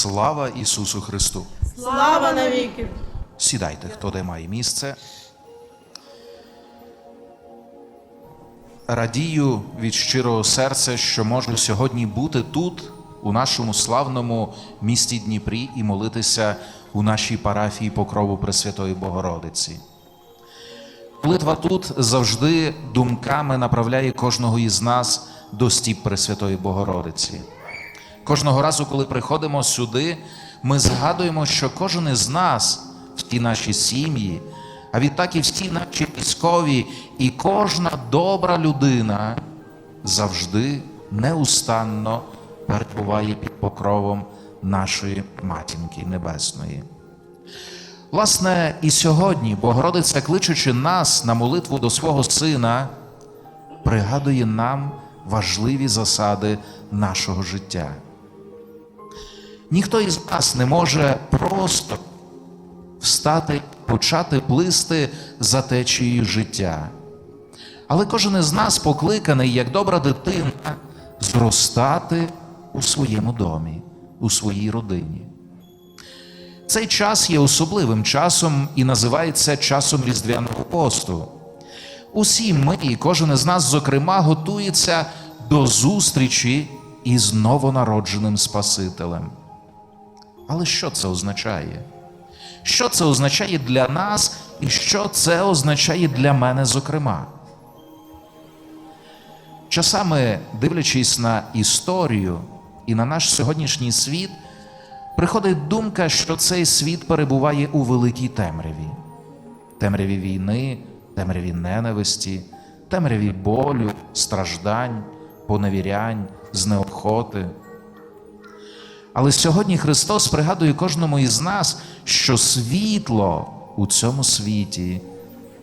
Слава Ісусу Христу! Слава навіки! Сідайте, хто де має місце. Радію від щирого серця, що можу сьогодні бути тут, у нашому славному місті Дніпрі, і молитися у нашій парафії Покрову Пресвятої Богородиці. Молитва тут завжди думками направляє кожного із нас до стіп Пресвятої Богородиці. Кожного разу, коли приходимо сюди, ми згадуємо, що кожен із нас в тій нашій сім'ї, а відтак і всі наші військові, і кожна добра людина завжди неустанно перебуває під покровом нашої матінки Небесної. Власне, і сьогодні Богородиця, кличучи нас на молитву до свого Сина, пригадує нам важливі засади нашого життя. Ніхто із нас не може просто встати, почати плисти за течією життя. Але кожен із нас покликаний, як добра дитина, зростати у своєму домі, у своїй родині. Цей час є особливим часом і називається часом Різдвяного посту. Усі ми, і кожен із нас, зокрема, готується до зустрічі із новонародженим Спасителем. Але що це означає? Що це означає для нас, і що це означає для мене, зокрема? Часами, дивлячись на історію і на наш сьогоднішній світ, приходить думка, що цей світ перебуває у великій темряві, темряві війни, темряві ненависті, темряві болю, страждань, поневірянь, знеохоти. Але сьогодні Христос пригадує кожному із нас, що світло у цьому світі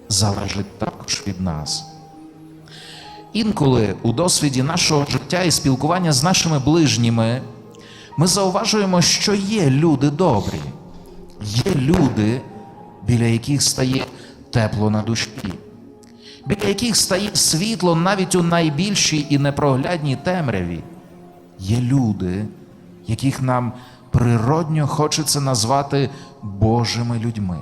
залежить також від нас. Інколи у досвіді нашого життя і спілкування з нашими ближніми ми зауважуємо, що є люди добрі, є люди, біля яких стає тепло на душі, біля яких стає світло навіть у найбільшій і непроглядній темряві. Є люди, яких нам природньо хочеться назвати Божими людьми.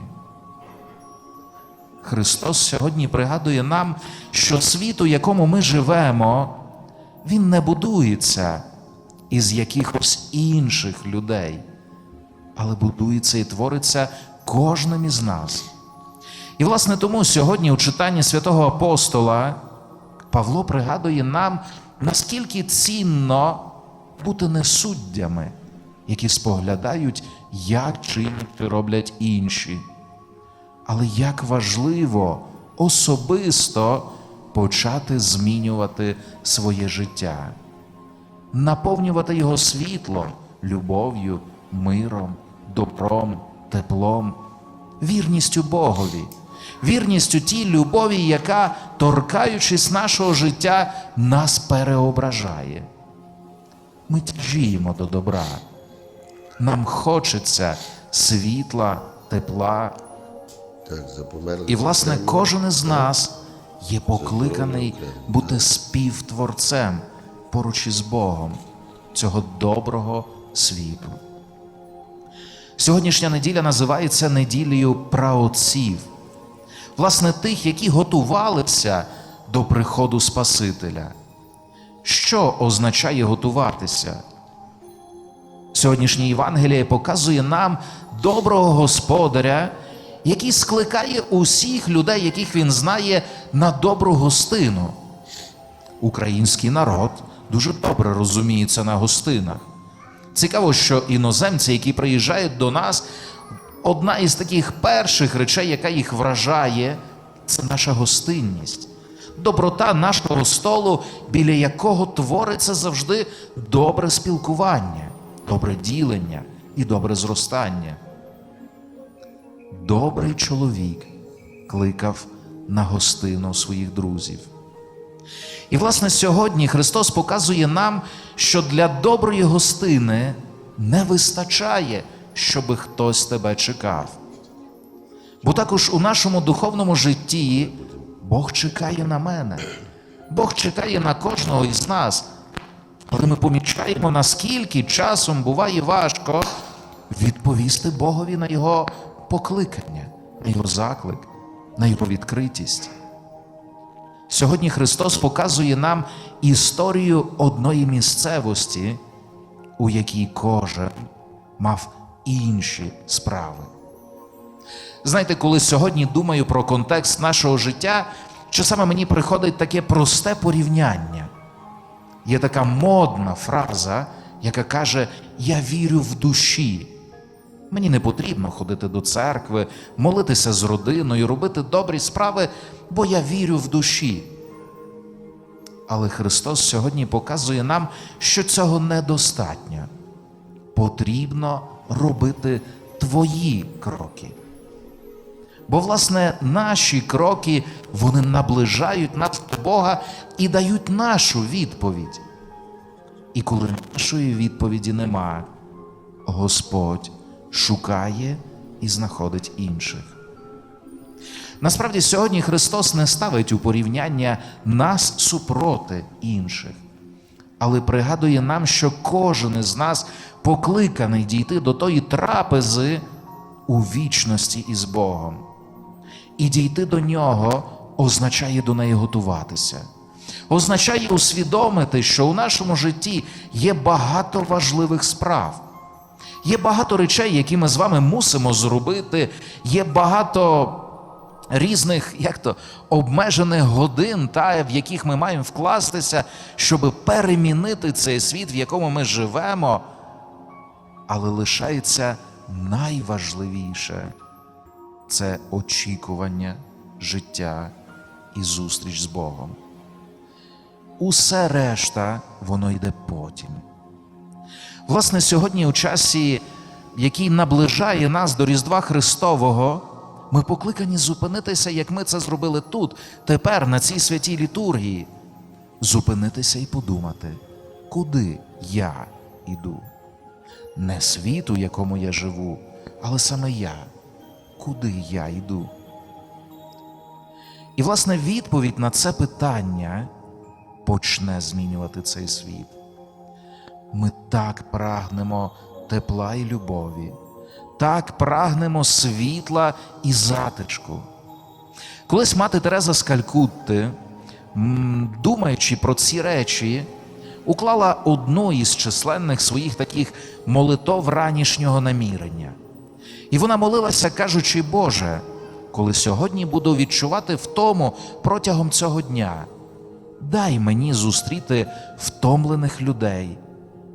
Христос сьогодні пригадує нам, що світ, у якому ми живемо, він не будується із якихось інших людей, але будується і твориться кожним із нас. І, власне, тому сьогодні у читанні святого апостола Павло пригадує нам, наскільки цінно бути не суддями, які споглядають, як чинять і роблять інші. Але як важливо особисто почати змінювати своє життя, наповнювати його світлом, любов'ю, миром, добром, теплом, вірністю Богові, вірністю тій любові, яка, торкаючись нашого життя, нас переображає. Ми тяжіємо до добра. Нам хочеться світла, тепла. І, власне, кожен із нас є покликаний бути співтворцем поруч із Богом цього доброго світу. Сьогоднішня неділя називається неділею праотців, власне, тих, які готувалися до приходу Спасителя. Що означає готуватися? Сьогоднішнє Євангеліє показує нам доброго господаря, який скликає усіх людей, яких він знає, на добру гостину. Український народ дуже добре розуміється на гостинах. Цікаво, що іноземці, які приїжджають до нас, одна із таких перших речей, яка їх вражає, це наша гостинність, доброта нашого столу, біля якого твориться завжди добре спілкування, добре ділення і добре зростання. Добрий чоловік кликав на гостину своїх друзів. І, власне, сьогодні Христос показує нам, що для доброї гостини не вистачає, щоби хтось тебе чекав. Бо також у нашому духовному житті Бог чекає на мене, Бог чекає на кожного із нас. Але ми помічаємо, наскільки часом буває важко відповісти Богові на Його покликання, на Його заклик, на Його відкритість. Сьогодні Христос показує нам історію одної місцевості, у якій кожен мав інші справи. Знаєте, коли сьогодні думаю про контекст нашого життя, часами мені приходить таке просте порівняння. Є така модна фраза, яка каже: Я вірю в душі. Мені не потрібно ходити до церкви, молитися з родиною, робити добрі справи, бо я вірю в душі. Але Христос сьогодні показує нам, що цього недостатньо. Потрібно робити твої кроки. Бо, власне, наші кроки вони наближають нас до Бога і дають нашу відповідь. І коли нашої відповіді нема, Господь шукає і знаходить інших. Насправді, сьогодні Христос не ставить у порівняння нас супроти інших, але пригадує нам, що кожен із нас покликаний дійти до тої трапези у вічності із Богом. І дійти до нього означає до неї готуватися. Означає усвідомити, що у нашому житті є багато важливих справ. Є багато речей, які ми з вами мусимо зробити, є багато різних, як то, обмежених годин, та, в яких ми маємо вкластися, щоб перемінити цей світ, в якому ми живемо. Але лишається найважливіше це очікування, життя і зустріч з Богом. Усе решта, воно йде потім. Власне, сьогодні, у часі, який наближає нас до Різдва Христового, ми покликані зупинитися, як ми це зробили тут, тепер, на цій святій літургії, зупинитися і подумати, куди я йду. Не світ, у якому я живу, але саме я, куди я йду. І, власне, відповідь на це питання почне змінювати цей світ. Ми так прагнемо тепла і любові, так прагнемо світла і затишку. Колись мати Тереза з Калькутти, думаючи про ці речі, уклала одну із численних своїх таких молитов ранішнього намірення. І вона молилася, кажучи, Боже, коли сьогодні буду відчувати втому протягом цього дня, дай мені зустріти втомлених людей,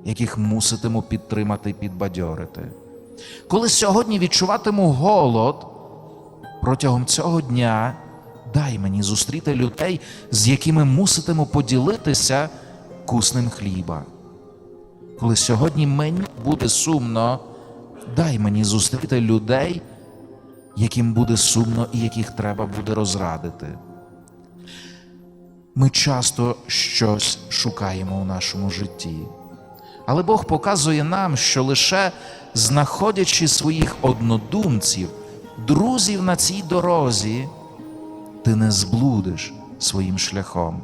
яких муситиму підтримати і підбадьорити. Коли сьогодні відчуватиму голод, протягом цього дня дай мені зустріти людей, з якими муситиму поділитися куснем хліба. Коли сьогодні мені буде сумно, дай мені зустріти людей, яким буде сумно і яких треба буде розрадити. Ми часто щось шукаємо у нашому житті. Але Бог показує нам, що лише знаходячи своїх однодумців, друзів на цій дорозі, ти не зблудиш своїм шляхом,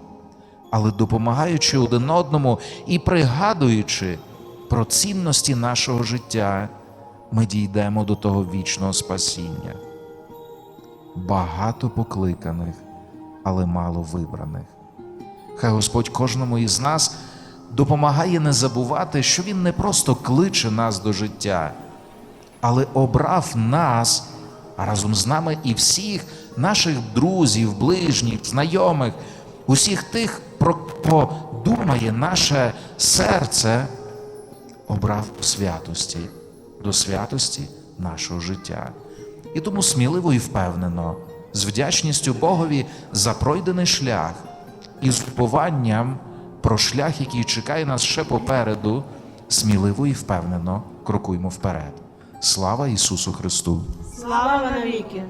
але допомагаючи один одному і пригадуючи про цінності нашого життя, ми дійдемо до того вічного спасіння. Багато покликаних, але мало вибраних. Хай Господь кожному із нас допомагає не забувати, що Він не просто кличе нас до життя, але обрав нас, разом з нами і всіх наших друзів, ближніх, знайомих, усіх тих, про кого думає наше серце, обрав святості, до святості нашого життя. І тому сміливо і впевнено, з вдячністю Богові за пройдений шлях і з упованням про шлях, який чекає нас ще попереду, сміливо і впевнено крокуємо вперед. Слава Ісусу Христу! Слава навіки!